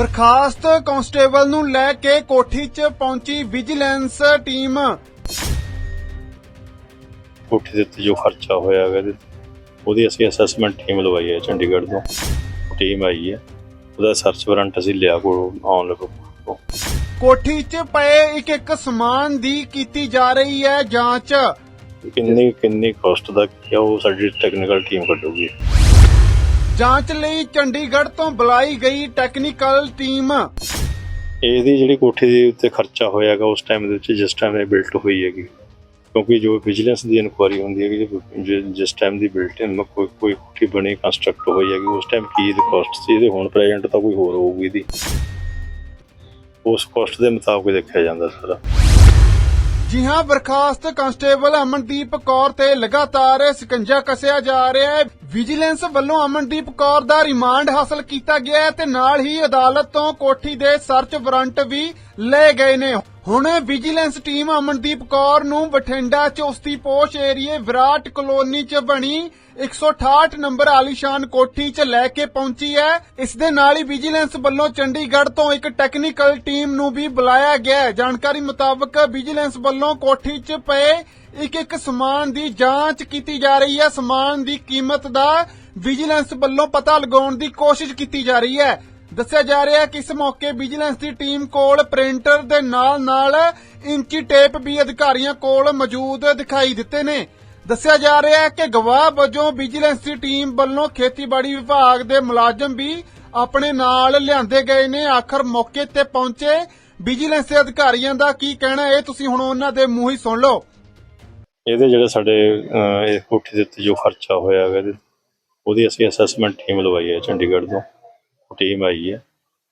ਬਰਖਾਸਤ constable ਨੂੰ ਲੈ ਕੇ ਕੋਠੀ 'ਚ ਪਹੁੰਚੀ ਵਿਜੀਲੈਂਸ ਟੀਮ। ਕੋਠੀ ਦੇ ਉੱਤੇ ਜੋ ਖਰਚਾ ਹੋਇਆ ਹੈਗਾ ਇਹਦੇ ਉਹਦੀ ਅਸੀਂ ਅਸੈਸਮੈਂਟ ਟੀਮ ਲਵਾਈ ਹੈ ਚੰਡੀਗੜ੍ਹ ਤੋਂ। ਟੀਮ ਆਈ ਹੈ ਉਹਦਾ ਸਰਚ ਵਾਰੰਟ ਅਸੀਂ ਲਿਆ ਕੋਲ ਆਉਣ ਲੱਗੋ ਕੋਠੀ 'ਚ ਪਏ ਇੱਕ ਇੱਕ ਸਮਾਨ ਦੀ ਕੀਤੀ ਜਾ ਰਹੀ ਹੈ ਜਾਂਚ। ਕਿੰਨੀ ਕਿੰਨੀ ਕਾਸਟ ਦਾ ਕੀ ਆ ਉਹ ਸਾਡੀ ਟੈਕਨੀਕਲ ਟੀਮ ਕੱਢੂਗੀ। ਜਾਂਚ ਲਈ ਚੰਡੀਗੜ੍ਹ ਤੋਂ ਬੁਲਾਈ ਗਈ ਟੈਕਨੀਕਲ ਟੀਮ ਇਹਦੀ ਜਿਹੜੀ ਕੋਠੀ ਦੇ ਉੱਤੇ ਖਰਚਾ ਹੋਇਆ ਉਸ ਟਾਈਮ ਦੇ ਵਿੱਚ ਜਿਸ ਟਾਈਮ ਇਹ ਬਿਲਟ ਹੋਈ ਹੈਗੀ। ਕਿਉਂਕਿ ਜੋ ਵਿਜੀਲੈਂਸ ਦੀ ਇਨਕੁਆਰੀ ਹੁੰਦੀ ਹੈਗੀ, ਜੇ- ਜਿਸ ਟਾਈਮ ਦੀ ਬਿਲਟ ਕੋਈ ਕੋਈ ਕੋਠੀ ਬਣੀ ਕੰਸਟਰਕਟ ਹੋਈ ਹੈਗੀ, ਉਸ ਟਾਈਮ ਕੀ ਦੀ ਕਾਸਟ ਸੀ? ਇਹਦੇ ਹੁਣ ਪ੍ਰੈਜ਼ੈਂਟ ਤਾਂ ਕੋਈ ਹੋਰ ਹੋਊਗੀ ਇਹਦੀ। ਉਸ ਕਾਸਟ ਦੇ ਮੁਤਾਬਕ ਦੇਖਿਆ ਜਾਂਦਾ ਸਾਰਾ। ਜੀ ਹਾਂ ਬਰਖਾਸਤ ਕਾਂਸਟੇਬਲ ਅਮਨਦੀਪ ਕੌਰ ਤੇ ਲਗਾਤਾਰ ਸਿਕੰਜਾ ਕੱਸਿਆ ਜਾ ਰਿਹਾ ਹੈ, ਵਿਜੀਲੈਂਸ ਵੱਲੋਂ ਅਮਨਦੀਪ ਕੌਰ ਦਾ ਰਿਮਾਂਡ ਹਾਸਲ ਕੀਤਾ ਗਿਆ ਹੈ ਤੇ ਨਾਲ ਹੀ ਅਦਾਲਤ ਤੋਂ ਕੋਠੀ ਦੇ ਸਰਚ ਵਾਰੰਟ ਵੀ ਲਏ ਗਏ ਨੇ। ਹੁਣ ਵਿਜੀਲੈਂਸ ਟੀਮ ਅਮਨਦੀਪ ਕੌਰ ਨੂੰ ਬਠਿੰਡਾ ਚ ਉਸਦੀ ਪੋਸ਼ ਏਰੀਏ ਵਿਰਾਟ ਕਲੋਨੀ ਚ ਬਣੀ 168 ਨੰਬਰ ਆਲੀਸ਼ਾਨ ਕੋਠੀ ਚ ਲੈ ਕੇ ਪਹੁੰਚੀ ਹੈ। ਇਸ ਦੇ ਨਾਲ ਹੀ ਵਿਜੀਲੈਂਸ ਵੱਲੋਂ ਚੰਡੀਗੜ੍ਹ ਤੋਂ ਇੱਕ ਟੈਕਨੀਕਲ ਟੀਮ ਨੂੰ ਵੀ ਬੁਲਾਇਆ ਗਿਆ ਹੈ। ਜਾਣਕਾਰੀ ਮੁਤਾਬਕ ਵਿਜੀਲੈਂਸ ਵੱਲੋਂ ਕੋਠੀ 'ਚ ਪਏ ਇੱਕ ਇੱਕ ਸਮਾਨ ਦੀ ਜਾਂਚ ਕੀਤੀ ਜਾ ਰਹੀ ਹੈ। ਸਮਾਨ ਦੀ ਕੀਮਤ ਦਾ ਵਿਜੀਲੈਂਸ ਵੱਲੋਂ ਪਤਾ ਲਗਾਉਣ ਦੀ ਕੋਸ਼ਿਸ਼ ਕੀਤੀ ਜਾ ਰਹੀ ਹੈ। ਦੱਸਿਆ ਜਾ ਰਿਹਾ ਹੈ ਕਿ ਇਸ ਮੌਕੇ ਵਿਜੀਲੈਂਸ ਦੀ ਟੀਮ ਕੋਲ ਪ੍ਰਿੰਟਰ ਦੇ ਨਾਲ ਨਾਲ ਇੰਚੀ ਟੇਪ ਵੀ ਅਧਿਕਾਰੀਆਂ ਕੋਲ ਮੌਜੂਦ ਦਿਖਾਈ ਦਿੱਤੇ ਨੇ। ਦੱਸਿਆ ਜਾ ਰਿਹਾ ਹੈ ਕਿ ਗਵਾਹ ਵਜੋਂ ਵਿਜੀਲੈਂਸ ਦੀ ਟੀਮ ਵੱਲੋਂ ਖੇਤੀਬਾੜੀ ਵਿਭਾਗ ਦੇ ਮੁਲਾਜ਼ਮ ਵੀ ਆਪਣੇ ਨਾਲ ਲਿਆਂਦੇ ਗਏ ਨੇ। ਆਖਰ ਮੌਕੇ ਤੇ ਪਹੁੰਚੇ ਵਿਜੀਲੈਂਸ ਦੇ ਅਧਿਕਾਰੀਆਂ ਦਾ ਕੀ ਕਹਿਣਾ ਹੈ, ਇਹ ਤੁਸੀਂ ਹੁਣ ਉਹਨਾਂ ਦੇ ਮੂੰਹ ਹੀ ਸੁਣ ਲਓ। ਇਹਦੇ ਜਿਹੜੇ ਸਾਡੇ ਇਹ ਕੋਠੀ ਦੇ ਉੱਤੇ ਜੋ ਖਰਚਾ ਹੋਇਆ ਹੈਗਾ ਉਹਦੀ ਅਸੀਂ ਅਸੈਸਮੈਂਟ ਟੀਮ ਲਵਾਈ ਹੈ ਚੰਡੀਗੜ੍ਹ ਤੋਂ। ਟੀਮ ਆਈ ਹੈ।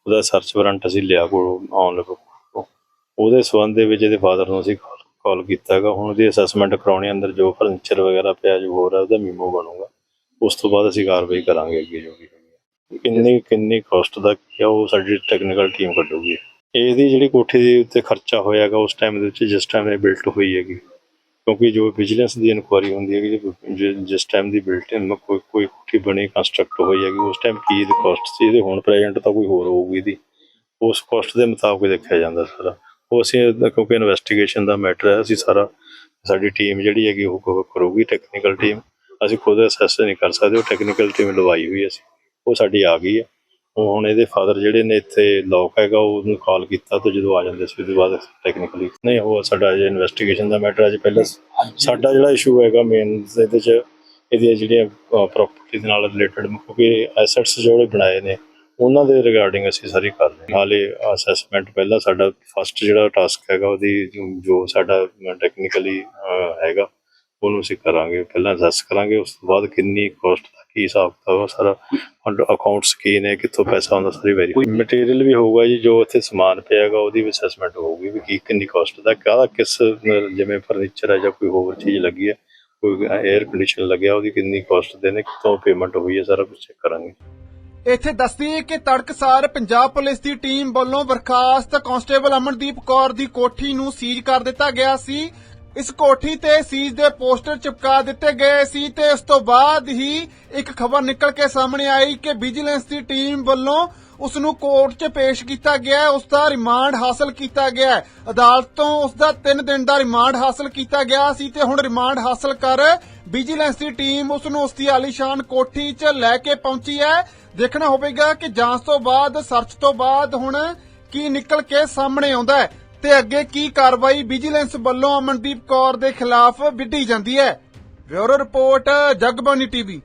ਉਹਦਾ ਸਰਚ ਵਾਰੰਟ ਅਸੀਂ ਲਿਆ ਕੋਲ ਆਉਣ ਲੱਗੋ ਉਹਦੇ ਸਬੰਧ ਦੇ ਵਿੱਚ ਇਹਦੇ ਫਾਦਰ ਨੂੰ ਅਸੀਂ ਕਾਲ ਕੀਤਾ ਹੈਗਾ। ਹੁਣ ਉਹਦੀ ਅਸੈਸਮੈਂਟ ਕਰਾਉਣੀ ਅੰਦਰ ਜੋ ਫਰਨੀਚਰ ਵਗੈਰਾ ਪਿਆ, ਜੋ ਹੋਰ ਹੈ, ਉਹਦਾ ਮੀਮੋ ਬਣੂਗਾ। ਉਸ ਤੋਂ ਬਾਅਦ ਅਸੀਂ ਕਾਰਵਾਈ ਕਰਾਂਗੇ ਅੱਗੇ ਜੋ ਵੀ ਹੋਣੀ ਕਿੰਨੀ ਕਿੰਨੀ ਕਾਸਟ ਦਾ ਕੀ ਆ ਉਹ ਸਾਡੀ ਟੈਕਨੀਕਲ ਟੀਮ ਕੱਢੂਗੀ। ਇਹਦੀ ਜਿਹੜੀ ਕੋਠੀ ਦੇ ਉੱਤੇ ਖਰਚਾ ਹੋਇਆ ਹੈਗਾ, ਉਸ ਟਾਈਮ ਦੇ ਵਿੱਚ ਜਿਸ ਟਾਈਮ ਇਹ ਬਿਲਟ ਹੋਈ ਹੈਗੀ। ਕਿਉਂਕਿ ਜੋ ਵਿਜੀਲੈਂਸ ਦੀ ਇਨਕੁਆਰੀ ਹੁੰਦੀ ਹੈਗੀ, ਜੇ- ਜਿਸ ਟਾਈਮ ਦੀ ਬਿਲਟ ਕੋਈ ਕੋਈ ਕੋਠੀ ਬਣੀ ਕੰਸਟਰਕਟ ਹੋਈ ਹੈਗੀ, ਉਸ ਟਾਈਮ ਕੀ ਦੀ ਕਾਸਟ ਸੀ? ਇਹਦੇ ਹੁਣ ਪ੍ਰੈਜ਼ੈਂਟ ਤਾਂ ਕੋਈ ਹੋਰ ਹੋਊਗੀ ਦੀ ਉਸ ਕਾਸਟ ਦੇ ਮੁਤਾਬਕ ਦੇਖਿਆ ਜਾਂਦਾ ਸਾਰਾ। ਉਹ ਅਸੀਂ ਕਿਉਂਕਿ ਇਨਵੈਸਟੀਗੇਸ਼ਨ ਦਾ ਮੈਟਰ ਹੈ, ਅਸੀਂ ਸਾਰਾ ਸਾਡੀ ਟੀਮ ਜਿਹੜੀ ਹੈਗੀ, ਉਹ ਕਰੂਗੀ ਟੈਕਨੀਕਲ ਟੀਮ ਅਸੀਂ ਖੁਦ ਅਸੈਸ ਨਹੀਂ ਕਰ ਸਕਦੇ, ਉਹ ਟੈਕਨੀਕਲ ਟੀਮ ਲਵਾਈ ਹੋਈ ਅਸੀਂ। ਉਹ ਸਾਡੀ ਆ ਗਈ ਹੈ। ਉਹ ਹੁਣ ਇਹਦੇ ਫਾਦਰ ਜਿਹੜੇ ਨੇ ਇੱਥੇ ਲੋਕ ਹੈਗਾ ਉਹਨੂੰ ਕਾਲ ਕੀਤਾ ਤੇ ਜਦੋਂ ਆ ਜਾਂਦੇ ਸੀ ਉਹਦੇ ਬਾਅਦ ਟੈਕਨੀਕਲੀ ਨਹੀਂ ਉਹ ਸਾਡਾ ਅਜੇ ਇਨਵੈਸਟੀਗੇਸ਼ਨ ਦਾ ਮੈਟਰ ਅਜੇ ਪਹਿਲਾਂ ਸਾਡਾ ਜਿਹੜਾ ਇਸ਼ੂ ਹੈਗਾ ਮੇਨ ਇਹਦੇ ਚ ਇਹਦੀਆਂ ਜਿਹੜੀਆਂ ਪ੍ਰਾਪਰਟੀ ਦੇ ਨਾਲ ਰਿਲੇਟਡ ਕਿਉਂਕਿ ਐਸੈਟਸ ਜਿਹੜੇ ਬਣਾਏ ਨੇ ਉਹਨਾਂ ਦੇ ਰਿਗਾਰਡਿੰਗ ਅਸੀਂ ਸਾਰੀ ਕਰ ਰਹੇ ਹਾਂ। ਹਾਲੇ ਅਸੈਸਮੈਂਟ ਪਹਿਲਾਂ ਸਾਡਾ ਫਸਟ ਜਿਹੜਾ ਟਾਸਕ ਹੈਗਾ ਉਹਦੀ ਜੋ- ਜੋ ਸਾਡਾ ਟੈਕਨੀਕਲੀ ਹੈਗਾ ਉਹਨੂੰ ਅਸੀਂ ਕਰਾਂਗੇ ਪਹਿਲਾਂ ਅਸੈਸ ਕਰਾਂਗੇ ਉਸ ਤੋਂ ਬਾਅਦ ਕਿੰਨੀ ਕਾਸਟ ਕੀ ਹਿਸਾਬ ਕਿਤਾਬ ਆ ਸਾਰਾ? ਅਕਾਊਂਟਸ ਕੀ ਨੇ ਕਿੱਥੋਂ ਪੈਸਾ ਆਉਂਦਾ ਸਾਰੀ ਵੈਰੀ ਮਟੀਰੀਅਲ ਵੀ ਹੋਊਗਾ ਜੀ ਜੋ ਇੱਥੇ ਸਮਾਨ ਪਿਆ ਹੈਗਾ ਉਹਦੀ ਵੀ ਅਸੈਸਮੈਂਟ ਹੋਊਗੀ ਵੀ ਕੀ ਕਿੰਨੀ ਕਾਸਟ ਦਾ ਕਾਹਦਾ ਕਿਸ ਜਿਵੇਂ ਫਰਨੀਚਰ ਹੈ ਜਾਂ ਕੋਈ ਹੋਰ ਚੀਜ਼ ਲੱਗੀ ਹੈ ਕੋਈ 에ਅਰ ਕੰਡੀਸ਼ਨ ਲੱਗਿਆ ਉਹਦੀ ਕਿੰਨੀ ਕਾਸਟ ਦੇ ਨੇ ਕਿੱਥੋਂ ਪੇਮੈਂਟ ਹੋਈ ਹੈ ਸਾਰਾ ਕੁਝ ਚੈੱਕ ਕਰਾਂਗੇ। ਇੱਥੇ ਦੱਸਦੀ ਕਿ ਤੜਕਸਾਰ ਪੰਜਾਬ ਪੁਲਿਸ ਦੀ ਟੀਮ ਵੱਲੋਂ ਬਰਖਾਸਤ ਕਾਂਸਟੇਬਲ ਅਮਨਦੀਪ ਕੌਰ ਦੀ ਕੋਠੀ ਨੂੰ ਸੀਜ਼ ਕਰ ਦਿੱਤਾ ਗਿਆ ਸੀ। ਇਸ ਕੋਠੀ ਤੇ ਸੀਜ਼ ਦੇ ਪੋਸਟਰ ਚਿਪਕਾ ਦਿੱਤੇ ਗਏ ਸੀ ਤੇ ਇਸ ਤੋਂ ਬਾਅਦ ਹੀ ਇੱਕ ਖਬਰ ਨਿਕਲ ਕੇ ਸਾਹਮਣੇ ਆਈ ਕਿ ਵਿਜੀਲੈਂਸ ਦੀ ਟੀਮ ਵੱਲੋਂ ਉਸ ਨੂੰ ਕੋਰਟ 'ਚ ਪੇਸ਼ ਕੀਤਾ ਗਿਆ ਹੈ। ਉਸ ਦਾ ਰਿਮਾਂਡ ਹਾਸਲ ਕੀਤਾ ਗਿਆ ਅਦਾਲਤ ਤੋਂ ਉਸ ਦਾ 3 ਦਿਨ ਦਾ ਰਿਮਾਂਡ ਹਾਸਲ ਕੀਤਾ ਗਿਆ ਸੀ ਤੇ ਹੁਣ ਰਿਮਾਂਡ ਹਾਸਲ ਕਰ ਵਿਜੀਲੈਂਸ ਦੀ ਟੀਮ ਉਸ ਨੂੰ ਉਸ ਦੀ ਆਲੀਸ਼ਾਨ ਕੋਠੀ 'ਚ ਲੈ ਕੇ ਪਹੁੰਚੀ ਹੈ। ਦੇਖਣਾ ਹੋਵੇਗਾ ਕਿ ਜਾਂਚ ਤੋਂ ਬਾਅਦ, ਸਰਚ ਤੋਂ ਬਾਅਦ ਹੁਣ ਕੀ ਨਿਕਲ ਕੇ ਸਾਹਮਣੇ ਆਉਂਦਾ ਹੈ। ਤੇ ਅੱਗੇ ਕੀ ਕਾਰਵਾਈ ਵਿਜੀਲੈਂਸ ਵੱਲੋਂ ਅਮਨਦੀਪ ਕੌਰ ਦੇ ਖਿਲਾਫ ਵਿੱਢੀ ਜਾਂਦੀ ਹੈ? Bureau report Jagbani TV.